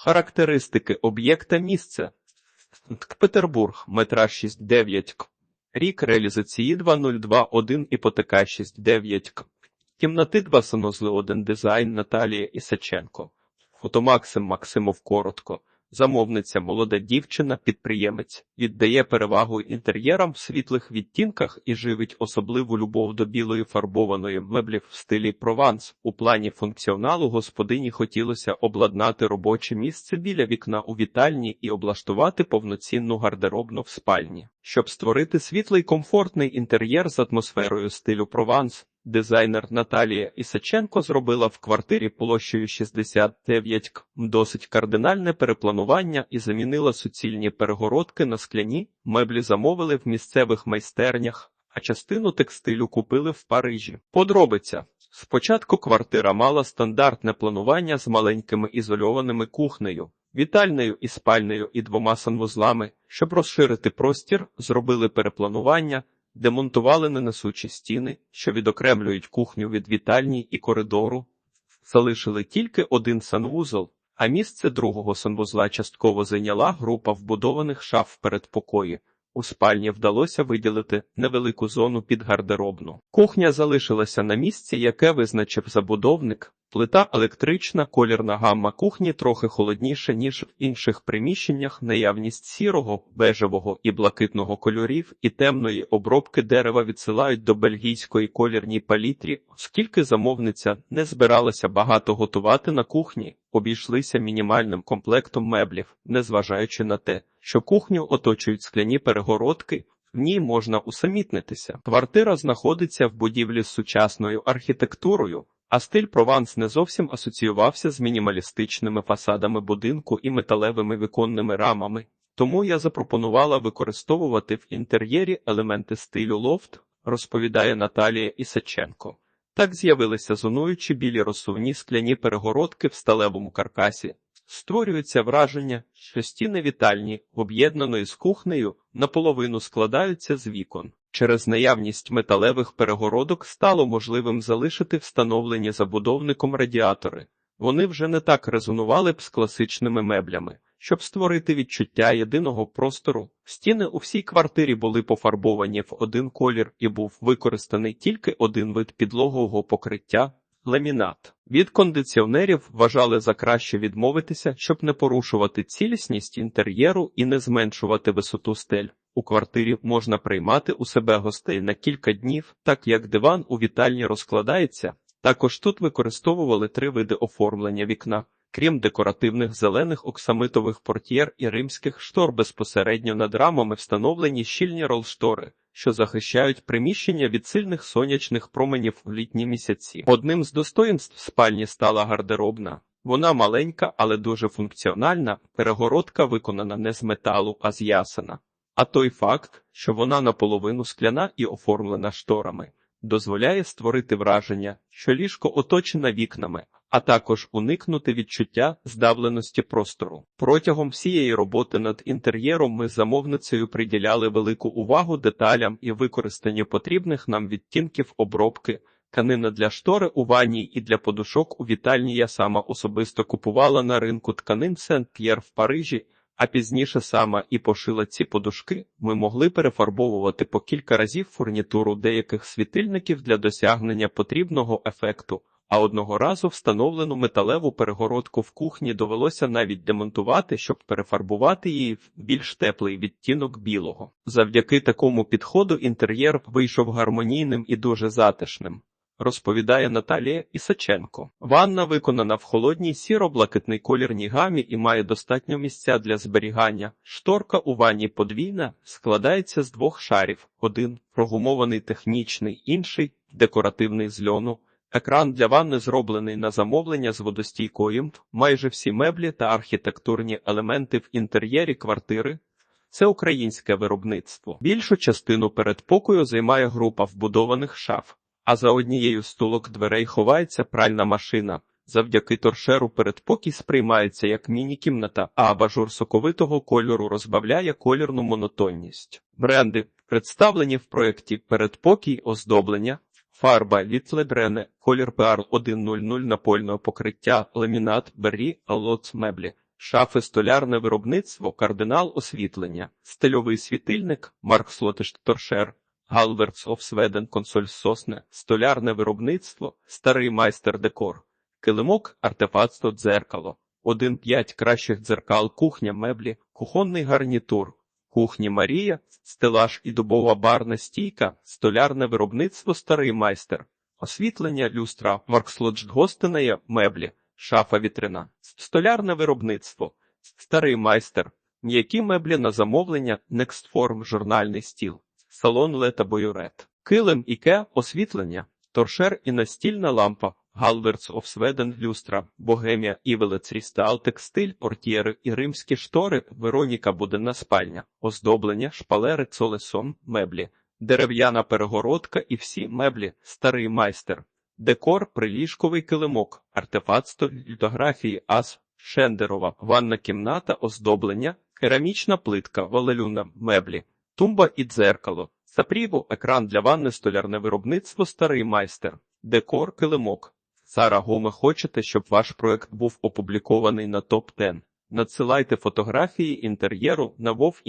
Характеристики об'єкта місця. Петербург, метра 6,9 к. Рік реалізації 2021, іпотека 6,9 к. Кімнати 2 санузли 1 дизайн Наталія Ісаченко. Фотомаксим Максимов коротко. Замовниця молода дівчина, підприємець, віддає перевагу інтер'єрам в світлих відтінках і живить особливу любов до білої фарбованої меблів в стилі Прованс. У плані функціоналу господині хотілося обладнати робоче місце біля вікна у вітальні і облаштувати повноцінну гардеробну в спальні, щоб створити світлий комфортний інтер'єр з атмосферою стилю Прованс. Дизайнер Наталія Ісаченко зробила в квартирі площею 69 к досить кардинальне перепланування і замінила суцільні перегородки на скляні. Меблі замовили в місцевих майстернях, а частину текстилю купили в Парижі. Подробиця. Спочатку квартира мала стандартне планування з маленькими ізольованими кухнею, вітальною і спальнею і двома санвузлами. Щоб розширити простір, зробили перепланування демонтували ненесучі стіни, що відокремлюють кухню від вітальні і коридору, залишили тільки один санвузол, а місце другого санвузла частково зайняла група вбудованих шаф передпокої. У спальні вдалося виділити невелику зону під гардеробну. Кухня залишилася на місці, яке визначив забудовник. Плита електрична, колірна гамма кухні трохи холодніша, ніж в інших приміщеннях, наявність сірого, бежевого і блакитного кольорів і темної обробки дерева відсилають до бельгійської колірній палітрі, оскільки замовниця не збиралася багато готувати на кухні, обійшлися мінімальним комплектом меблів, незважаючи на те, що кухню оточують скляні перегородки. В ній можна усамітнитися. Квартира знаходиться в будівлі з сучасною архітектурою, а стиль Прованс не зовсім асоціювався з мінімалістичними фасадами будинку і металевими віконними рамами. Тому я запропонувала використовувати в інтер'єрі елементи стилю лофт, розповідає Наталія Ісаченко. Так з'явилися зонуючі білі розсувні скляні перегородки в сталевому каркасі. Створюється враження, що стіни вітальні, об'єднаної з кухнею, наполовину складаються з вікон. Через наявність металевих перегородок стало можливим залишити встановлені забудовником радіатори. Вони вже не так резонували б з класичними меблями. Щоб створити відчуття єдиного простору, стіни у всій квартирі були пофарбовані в один колір і був використаний тільки один вид підлогового покриття ламінат. Від кондиціонерів вважали за краще відмовитися, щоб не порушувати цілісність інтер'єру і не зменшувати висоту стель. У квартирі можна приймати у себе гостей на кілька днів, так як диван у вітальні розкладається. Також тут використовували три види оформлення вікна. Крім декоративних зелених оксамитових портьєр і римських штор безпосередньо над рамами встановлені щільні ролштори, що захищають приміщення від сильних сонячних променів в літні місяці. Одним з достоїнств спальні стала гардеробна. Вона маленька, але дуже функціональна. Перегородка виконана не з металу, а з ясена. А той факт, що вона наполовину скляна і оформлена шторами, дозволяє створити враження, що ліжко оточене вікнами, а також уникнути відчуття здавленості простору. Протягом всієї роботи над інтер'єром ми з замовницею приділяли велику увагу деталям і використанню потрібних нам відтінків обробки. Тканина для штори у ванні і для подушок у вітальні я сама особисто купувала на ринку тканин Сент-П'єр в Парижі а пізніше сама і пошила ці подушки, ми могли перефарбовувати по кілька разів фурнітуру деяких світильників для досягнення потрібного ефекту. А одного разу встановлену металеву перегородку в кухні довелося навіть демонтувати, щоб перефарбувати її в більш теплий відтінок білого. Завдяки такому підходу інтер'єр вийшов гармонійним і дуже затишним розповідає Наталія Ісаченко. Ванна виконана в холодній сіро-блакитний колірній гамі і має достатньо місця для зберігання. Шторка у ванні подвійна складається з двох шарів: один прогумований технічний, інший декоративний з льону. Екран для ванни зроблений на замовлення з водостійкою. Майже всі меблі та архітектурні елементи в інтер'єрі квартири. Це українське виробництво. Більшу частину передпокою займає група вбудованих шаф а за однією стулок дверей ховається пральна машина. Завдяки торшеру передпокій сприймається як міні-кімната, а абажур соковитого кольору розбавляє колірну монотонність. Бренди представлені в проєкті передпокій оздоблення, фарба від Лебрене, колір PR 100 напольного покриття, ламінат, бері, алоц меблі. шафи столярне виробництво, кардинал освітлення, стильовий світильник, Марк Слотиш Торшер, Галверц оф Сведен консоль сосне, столярне виробництво, старий майстер декор, килимок, артефактство дзеркало, 1-5 кращих дзеркал, кухня, меблі, кухонний гарнітур, кухні Марія, стелаж і дубова барна стійка, столярне виробництво, старий майстер, освітлення, люстра, Варкслодж гостиная, меблі, шафа вітрина, столярне виробництво, старий майстер, м'які меблі на замовлення, Nextform, журнальний стіл, салон Лета Боюрет, килим Іке, освітлення, торшер і настільна лампа, Галверц оф люстра, Богемія, Івелець, Рістал, текстиль, портьєри і римські штори, Вероніка буденна спальня, оздоблення, шпалери, цолесон, меблі, дерев'яна перегородка і всі меблі, старий майстер, декор, приліжковий килимок, артефактство, літографії, ас, шендерова, ванна кімната, оздоблення, керамічна плитка, валелюна, меблі, тумба і дзеркало, Сапріво екран для ванни, столярне виробництво, старий майстер, декор, килимок. Сара Гоме, хочете, щоб ваш проект був опублікований на топ 10 Надсилайте фотографії інтер'єру на вов